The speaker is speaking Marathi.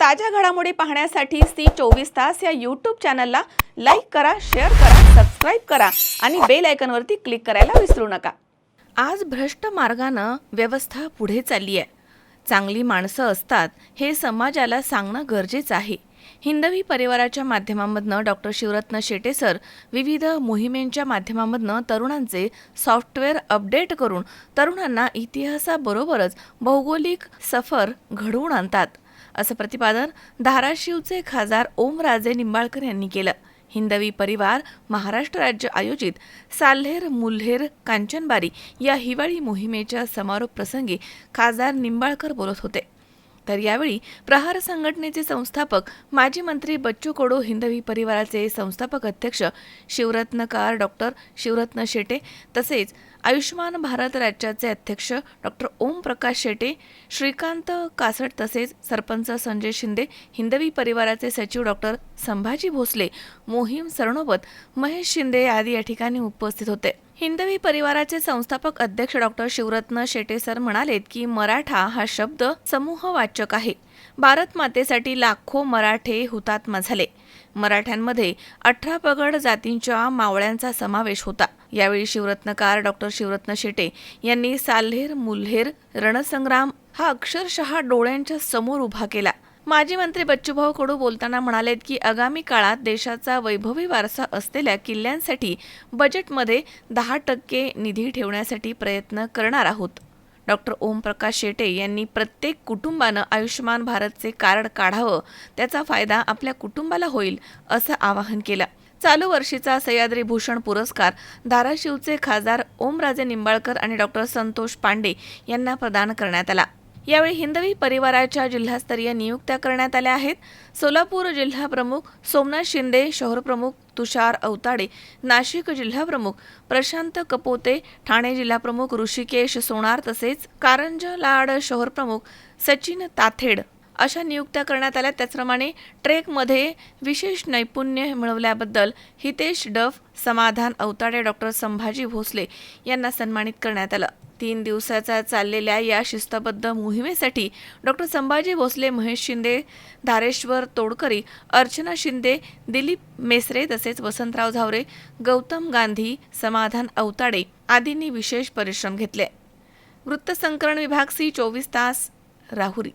ताज्या घडामोडी पाहण्यासाठी सी चोवीस तास या यूट्यूब चॅनलला लाईक करा शेअर करा सबस्क्राईब करा आणि बेल आयकनवरती क्लिक करायला विसरू नका. आज भ्रष्ट मार्गानं व्यवस्था पुढे चालली आहे. चांगली माणसं असतात हे समाजाला सांगणं गरजेचं आहे. हिंदवी परिवाराच्या माध्यमामधनं डॉक्टर शिवरत्न शेटे सर विविध मोहिमेंच्या माध्यमामधनं तरुणांचे सॉफ्टवेअर अपडेट करून तरुणांना इतिहासाबरोबरच भौगोलिक सफर घडवून आणतात. असं प्रतिपादन धाराशिवचे खासदार ओमराजे निंबाळकर यांनी केलं. हिंदवी परिवार महाराष्ट्र राज्य आयोजित साल्हेर मुल्हेर कांचनबारी या हिवाळी मोहिमेच्या समारोप प्रसंगी खासदार निंबाळकर बोलत होते. तर यावेळी प्रहार संघटनेचे संस्थापक माजी मंत्री बच्चू कडू हिंदवी परिवाराचे संस्थापक अध्यक्ष शिवरत्नकार डॉक्टर शिवरत्न शेटे तसेच आयुष्यमान भारत राज्याचे अध्यक्ष डॉक्टर ओम प्रकाश शेटे श्रीकांत कासट तसेच सरपंच संजय शिंदे हिंदवी परिवाराचे सचिव डॉक्टर संभाजी भोसले मोहीम सरणोबत महेश शिंदे आदी या ठिकाणी उपस्थित होते. हिंदवी परिवाराचे संस्थापक अध्यक्ष डॉक्टर शिवरत्न शेटे सर म्हणालेत की मराठा हा शब्द समूहवाचक आहे. भारत मातेसाठी लाखो मराठे हुतात्मा झाले. मराठ्यांमध्ये अठरा पगड जातींच्या मावळ्यांचा समावेश होता. यावेळी शिवरत्नकार डॉक्टर शिवरत्न शेटे यांनी साल्हेर मुल्हेर रणसंग्राम हा अक्षरशः डोळ्यांच्या समोर उभा केला. माजी मंत्री बच्चूभाऊ कडू बोलताना म्हणालेत की आगामी काळात देशाचा वैभवी वारसा असलेल्या किल्ल्यांसाठी बजेटमध्ये दहा टक्के निधी ठेवण्यासाठी प्रयत्न करणार आहोत. डॉक्टर ओमप्रकाश शेटे यांनी प्रत्येक कुटुंबानं आयुष्यमान भारतचे कार्ड काढावं त्याचा फायदा आपल्या कुटुंबाला होईल असं आवाहन केलं. चालू वर्षीचा सह्याद्री भूषण पुरस्कार धाराशिवचे खासदार ओमराजे निंबाळकर आणि डॉक्टर संतोष पांडे यांना प्रदान करण्यात आला. यावेळी हिंदवी परिवाराच्या जिल्हास्तरीय नियुक्त्या करण्यात आल्या आहेत. सोलापूर जिल्हा प्रमुख सोमनाथ शिंदे शहर प्रमुख तुषार अवताडे नाशिक जिल्हा प्रमुख प्रशांत कपोते ठाणे जिल्हा प्रमुख ऋषिकेश सोनार तसेच कारंजा लाड शहर प्रमुख सचिन ताथेड अशा नियुक्त्या करण्यात आल्या. त्याचप्रमाणे ट्रेकमध्ये विशेष नैपुण्य मिळवल्याबद्दल हितेश डफ समाधान अवताडे डॉक्टर संभाजी भोसले यांना सन्मानित करण्यात आलं. तीन दिवसाचा चाललेल्या या शिस्तबद्ध मोहिमेसाठी डॉक्टर संभाजी भोसले महेश शिंदे धारेश्वर तोडकरी अर्चना शिंदे दिलीप मेसरे तसेच वसंतराव झावरे गौतम गांधी समाधान अवताडे आदींनी विशेष परिश्रम घेतले. वृत्तसंकलन विभाग सी चोवीस तास राहुरी.